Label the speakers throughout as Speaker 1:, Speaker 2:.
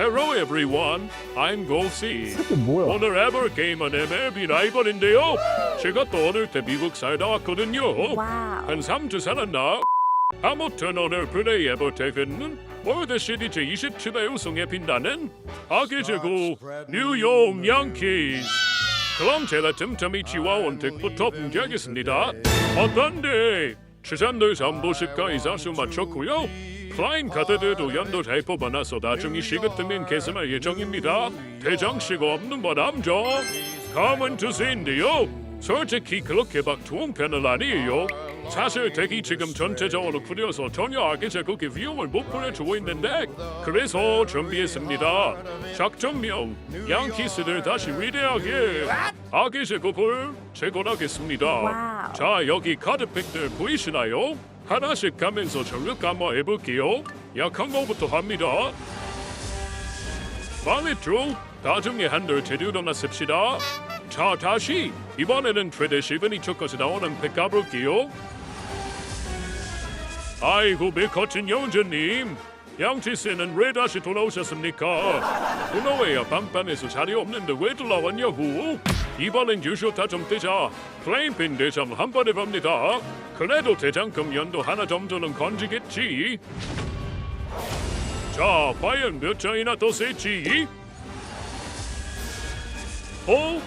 Speaker 1: Hello everyone, I'm Golsey.
Speaker 2: 이게 뭐야?
Speaker 1: 오늘 해볼 게임은 MLB 라이벌인데요. 제가 또 어릴 때 미국 살다 왔거든요.
Speaker 3: 와우.
Speaker 1: 한 3주 살았나? 아무튼 오늘 플레이해볼 덱은 월드 시리즈 27회 우승에 빛나는 아기 제국 뉴욕 양키즈. 그럼 제가 틈틈이 지와온 덱부터 공개하겠습니다. 어떤데? 추산들 3도씩까 이상 수 맞췄고요. 플라인 카드들도 연도 잘 뽑아놔서 나중에 시그뜨면 계산할 예정입니다. 대장씨가 없는 바람죠. 가만 두세인데요. 솔직히 그렇게 막 좋은 편은 아니에요. 사실 덱이 지금 전체적으로 구려서 전혀 악의 제국의 위험을 못 보여주고 있는데 그래서 준비했습니다. 작전명 양키스를 다시 위대하게 악의 제국을 재건하겠습니다. 자 여기 카드팩들 보이시나요? 하나씩 가면서 전력 한번 해볼게요. 약한 거부터 합니다. 망했죠? 나중에 한들 제대로 놨습시다. 자 다시 이번에는 최대 12초까지 나오는 팩 가볼게요. 아이고 매커진 영재님 양치씨는 왜 다시 돌아오셨습니까? 문어회야 밤밤에서 자리 없는데 왜 돌아왔냐고 이번엔 유쇼타 좀 뜨자. 플레임핀 대장 한 번에 봅니다. 그래도 대장금 연도 하나 정도는 건지겠지? 자 과연 몇 장이나 더 셌지? 어?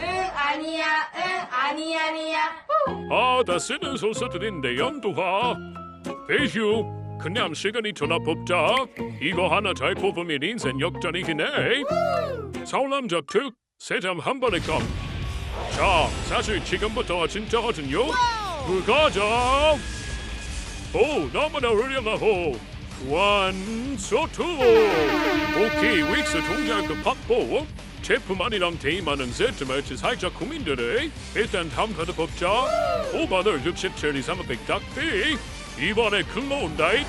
Speaker 4: 응 아니야 응 아니 아니야.
Speaker 1: 아, 다 쓰는 소스들인데 연두화. 배휴 그냥 시간이 전화 뽑자. 이거 하나 잘 뽑으면 인생 역전이긴 해. 사울남자 특 세점 한 번에 껌 자 사실 지금부터 진짜거든요. 그가자 오 너무나 훌륭하고 원소투. 오케이 윅스 동작그 확보. 제품 안이랑 데이만은 세트 매치 살짝 고민되네. 일단 다음 카드 뽑자. 오바늘 67 이상은 100 닭비 이번에 클로운다이.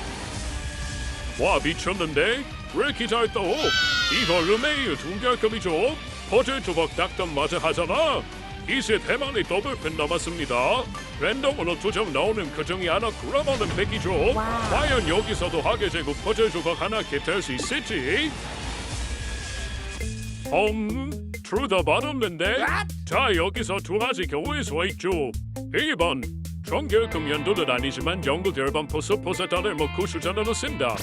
Speaker 1: 와 미쳤는데? 왜 떠? 이거 르메이어 동결급이죠 조각 닭담 맞아 하잖아 이세 대만의 더블팬 남았습니다 랜덤으로 두 점 나오는 그 중에 하나 구라마는 백이죠. 과연 여기서도 하게 되고 퍼즐 조각 하나 개탈 수 있을지 음, 둘다 맛없는데? 자, 여기서 두 가지 경우의 수가 있죠. 1번, 정결금 연도는 아니지만 영국 열반 포스 포사단을 먹고 수전으로 쓴다.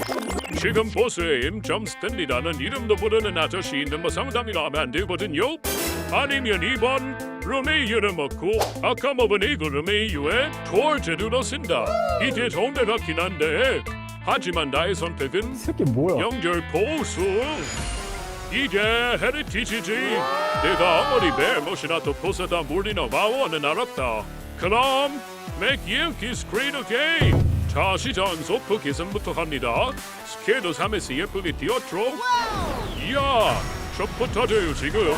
Speaker 1: 지금 보스의 임점 스탠리라는 이름도 부르는 아저씨 있는 뭐 상담이라 안 되거든요. 아니면 2번, 루메이유를 먹고 아까 먹은 이그 루메이유에 조얼제류로 쓴다. 이게 데 같긴 한데 하지만 나의 선택은
Speaker 2: 이 새끼 뭐야?
Speaker 1: 연결 보수 이게 헤리티지지 내가 아무리 매일못이나 또 포사다 물리나 마워는 알았다 그럼 맥 양키 스크리 시전 소프 계산부터 합니다. 스케일도 3에서 예쁘게 띄웠죠 이야 쇼프 터져요 지금.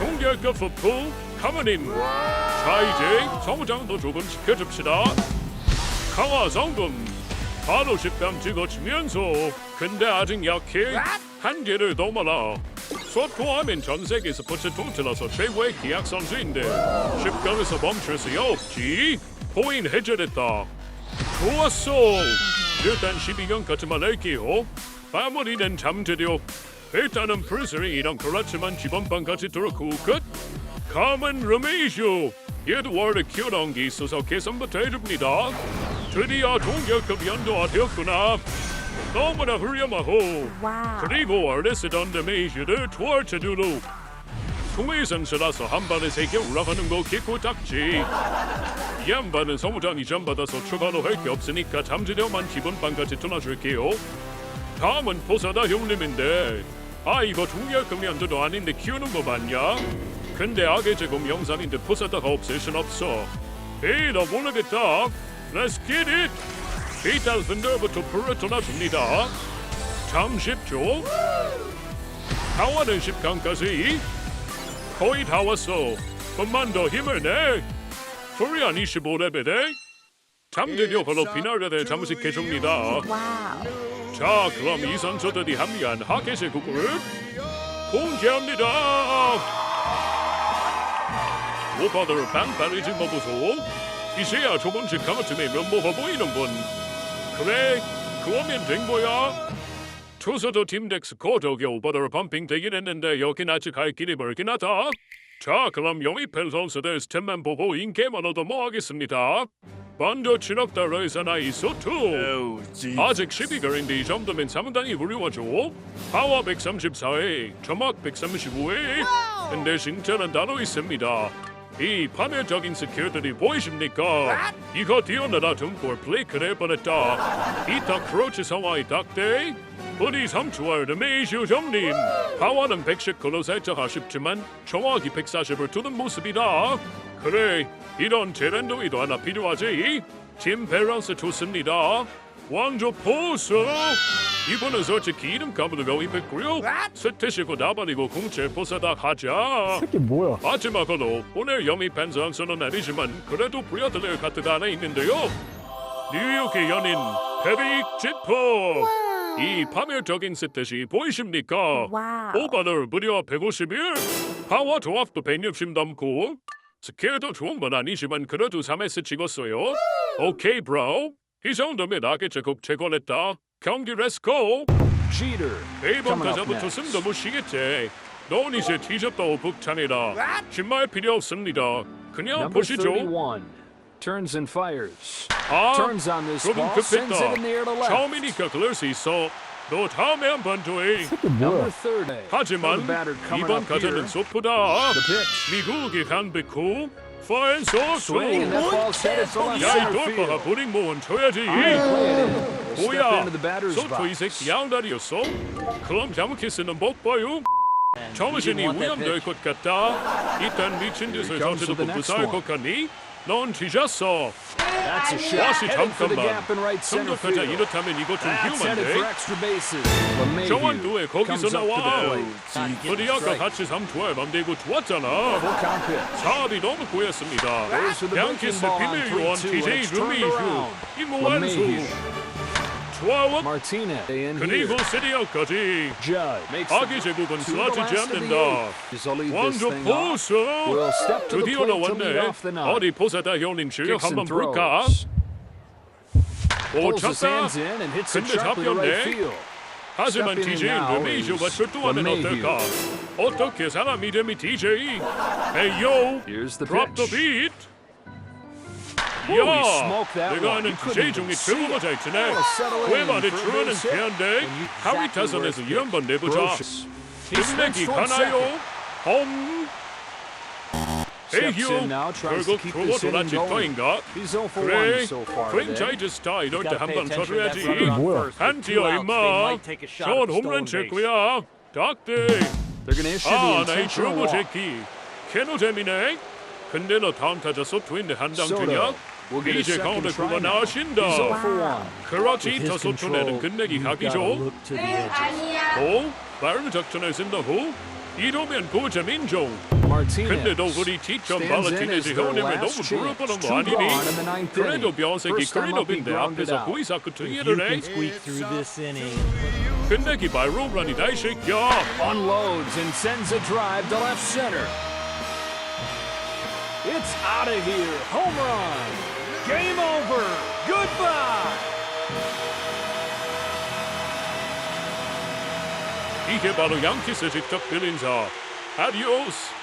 Speaker 1: 동결급 소프 가만님 자 이제 성장도 조금 시켜줍시다. 강화 성금. 바로 식감 찍어주면서. 근데 아직 약해. 한 개를 더 많아. 소토하면 전 세계 스포츠 통틀어서 최고의 기약 선수인데. 식감에서 멈출 수 없지. 포인 해결했다 좋았어 일단 12경까지만 할게요. 마무리는 잠재력 일단은 프리스링이랑 그렇지만 지번방까지 들어고 끝. 카멘 르메이쇼 얘도 원래 키워놓은 게 있어서 계산부터 해줍니다. 드디어 동결급 연도화 되었구나. 너무나 훌륭하고.
Speaker 3: 와우.
Speaker 1: 그리고 원래 쓰던 데메이지를 투월체두로 통일선수라서 한 번에 세개 올라가는 거 깊고 작지 이 양반은 성우장이 전받아서 추가로 할 게 없으니까 잠재력만 기본반까지 끊어줄게요. 다음은 포사다 형님인데 아 이거 동결급 연도도 아닌데 키우는 거 맞냐? 근데 악의 제공 영상인데 포사다가 없을 순 없어. 에이 나 모르겠다. Let's get it. 비탈 팬더부터 불을 떠나줍니다. 참 쉽죠? 강화는 10강까지 거의 다 왔어. 좀만 더 힘을 내 코리안 25레벨에 잠재력으로 비나르를 잠식해줍니다.
Speaker 3: 와우.
Speaker 1: 자 그럼 이 선수들이 합류한 하켓의 국을 공개합니다. 오빠들 빵빠르지 먹어서 이제야 조금씩 가마쯤에 면모가 보이는군 그래 그거면 된 거야. 투수도 팀 덱스 고독에 오버더를 펌핑 되긴 했는데 여긴 아직 갈 길이 멀긴 하다. 자 그럼 영입한 선수들 스텝만 보고 인게임만 얻어 모아겠습니다. 먼저 진업달러에서 나이 소투. 아직 12개월인데 이 정도면 상당히 훌륭하죠. 파워 134회, 점막 135회. 근데 진짜는 따로 있습니다. 이 파멸적인 스킬들이 보이십니까? 이거 뛰어나다 등골 플레이크를 뻔했다. 이타 크로치 성화의 닥대. 우리 3주월 메이슈 정님. 파워는 110걸로 살짝 아쉽지만 정확히 140을 두는 모습이다. 그래, 이런 제랜도이도 하나 필요하지. 팀 밸런스 좋습니다. 왕조 포스 이번은 솔직히 이름 까부도 영입했고요. 스테시고 나발이고 공채 포사다 하자.
Speaker 2: 새끼 뭐야?
Speaker 1: 마지막으로 오늘 영입한 선수는 아니지만 그래도 브리어들레 같은 하나 있는데요. 뉴욕의 연인 페릭 지퍼! 이 파멸적인 스탯이 보이십니까?
Speaker 3: 와우.
Speaker 1: 오버를 무려 151 파워 조합도 160 넘고. 스킬도 좋은 건 아니지만 그래도 3S 찍었어요. 오케이 브로 이 정도면 나겠지 국 최고냈다 경기 렛츠고
Speaker 5: Cheater.
Speaker 1: 이번
Speaker 5: up
Speaker 1: 가자부터
Speaker 5: next.
Speaker 1: 숨도 못 쉬겠지 넌 이제 뒤졌다고 북창이다 신발 필요 없습니다 그냥
Speaker 5: Number
Speaker 1: 보시죠
Speaker 5: 31. Turns and fires.
Speaker 1: 아
Speaker 5: Turns on this
Speaker 1: 조금
Speaker 5: ball. Sends it in the air to left.
Speaker 1: 처음이니까 그럴 수 있어 너 다음에 한번 더해
Speaker 2: 새끼
Speaker 5: Number
Speaker 2: 뭐야?
Speaker 5: 30.
Speaker 1: 하지만
Speaker 5: Another batter coming
Speaker 1: 이번
Speaker 5: up
Speaker 1: 가자는. 소프다
Speaker 5: The pitch.
Speaker 1: 미국의 강백호 파인 소스
Speaker 5: Swing and that ball's headed for left
Speaker 1: 야이
Speaker 5: center
Speaker 1: 돌파가
Speaker 5: field.
Speaker 1: 보링 모은 쳐야지
Speaker 5: Play it in. Step
Speaker 1: 뭐야
Speaker 5: into the batter's
Speaker 1: 소토 이
Speaker 5: box.
Speaker 1: 새끼 양다리였어? 그럼 자무키스는 못 봐요 정신이 오염될 것같
Speaker 5: the
Speaker 1: 잠깐만
Speaker 5: gap in right center
Speaker 1: 성적하자
Speaker 5: field.
Speaker 1: 이렇다면 이거 좀 위험한데
Speaker 5: extra bases. LeMahieu
Speaker 1: 정원두에 거기서
Speaker 5: comes up to the
Speaker 1: 나와
Speaker 5: plate.
Speaker 1: 우리 아까 같이 3투에 맘대고 좋았잖아. 사업이 너무 고였습니다 양키스 비밀 요원
Speaker 5: 3-2, and
Speaker 1: TJ 루미슈
Speaker 5: around.
Speaker 1: 이모 완수
Speaker 5: LeMahieu.
Speaker 1: 좋아워
Speaker 5: Martinez in
Speaker 1: 그리고
Speaker 5: here.
Speaker 1: 세리아까지
Speaker 5: Judge makes
Speaker 1: 아기
Speaker 5: the
Speaker 1: 제국은
Speaker 5: to the last
Speaker 1: 쓰러지지
Speaker 5: of the
Speaker 1: 않는다
Speaker 5: eighth. He'll lead this
Speaker 1: 완전
Speaker 5: thing off.
Speaker 1: 포스
Speaker 5: Will step to the
Speaker 1: 드디어
Speaker 5: plate to lead
Speaker 1: 나왔네
Speaker 5: off the nine.
Speaker 1: 어디 포사다 형님 실력
Speaker 5: Kicks
Speaker 1: 한번
Speaker 5: and
Speaker 1: 볼까
Speaker 5: throws.
Speaker 1: 오
Speaker 5: Pulls his
Speaker 1: 쳤다
Speaker 5: hands in and hits it
Speaker 1: 근데
Speaker 5: sharply to right
Speaker 1: 잡혔네.
Speaker 5: field.
Speaker 1: 하지만
Speaker 5: Stepping in
Speaker 1: DJ
Speaker 5: now
Speaker 1: 루미슈가
Speaker 5: is
Speaker 1: 출동하면
Speaker 5: LeMahieu.
Speaker 1: 어떨까 어떻게 사람 이름이 DJ 에이요
Speaker 5: Here's the
Speaker 1: Drop the
Speaker 5: pitch.
Speaker 1: beat
Speaker 5: That
Speaker 1: 내가. 아는 중에
Speaker 5: see
Speaker 1: 최고가. 잘 치네
Speaker 5: a
Speaker 1: 트루는
Speaker 5: you-
Speaker 1: 하위 타선에서 이 한번 내보자
Speaker 5: toward
Speaker 1: 가나요? 홈
Speaker 5: to
Speaker 1: 결국
Speaker 5: inning
Speaker 1: 돌아칠. 터인가
Speaker 5: He's 0 for 1
Speaker 1: 그래. 프랜차이즈 스타 이럴 때 한번 쳐줘야지
Speaker 2: 뭐야?
Speaker 1: 안 뛰어 임마 전 홈런 칠 거야 닥대 아 나이
Speaker 5: walk.
Speaker 1: 새끼 캐노 재미네 근데 너 다음 타자 소투인데 한장 주냐?
Speaker 5: Will get a
Speaker 1: 이제
Speaker 5: second
Speaker 1: 가운데
Speaker 5: try
Speaker 1: 구가
Speaker 5: now.
Speaker 1: 나신다
Speaker 5: He's 0 for 1.
Speaker 1: 그렇지 저 소투내는 끝내기 각이죠
Speaker 4: 응 아니야
Speaker 1: 오? 빠른 작전을 쓴다고? 이러면 고점 인정
Speaker 5: Martinez
Speaker 1: 근데 너 우리 티점
Speaker 5: stands in as
Speaker 1: 발라티네즈
Speaker 5: their
Speaker 1: 형님을 너무
Speaker 5: last chance.
Speaker 1: 부르거는 거
Speaker 5: Two
Speaker 1: 아니니?
Speaker 5: gone in the ninth
Speaker 1: 그래도
Speaker 5: inning.
Speaker 1: 변색이
Speaker 5: First time up, he
Speaker 1: 클린업인데
Speaker 5: grounded
Speaker 1: 앞에서
Speaker 5: out.
Speaker 1: 구이사 그
Speaker 6: If you
Speaker 1: 트이를
Speaker 6: can
Speaker 1: 해?
Speaker 6: squeak through this inning,
Speaker 1: 끝내기 발로브라니다 이 새끼야
Speaker 5: unloads and sends a drive to left center. It's out of here. Home run. Game over. Goodbye.
Speaker 1: 이게 바로 양키스 직접 빌인사 아디오스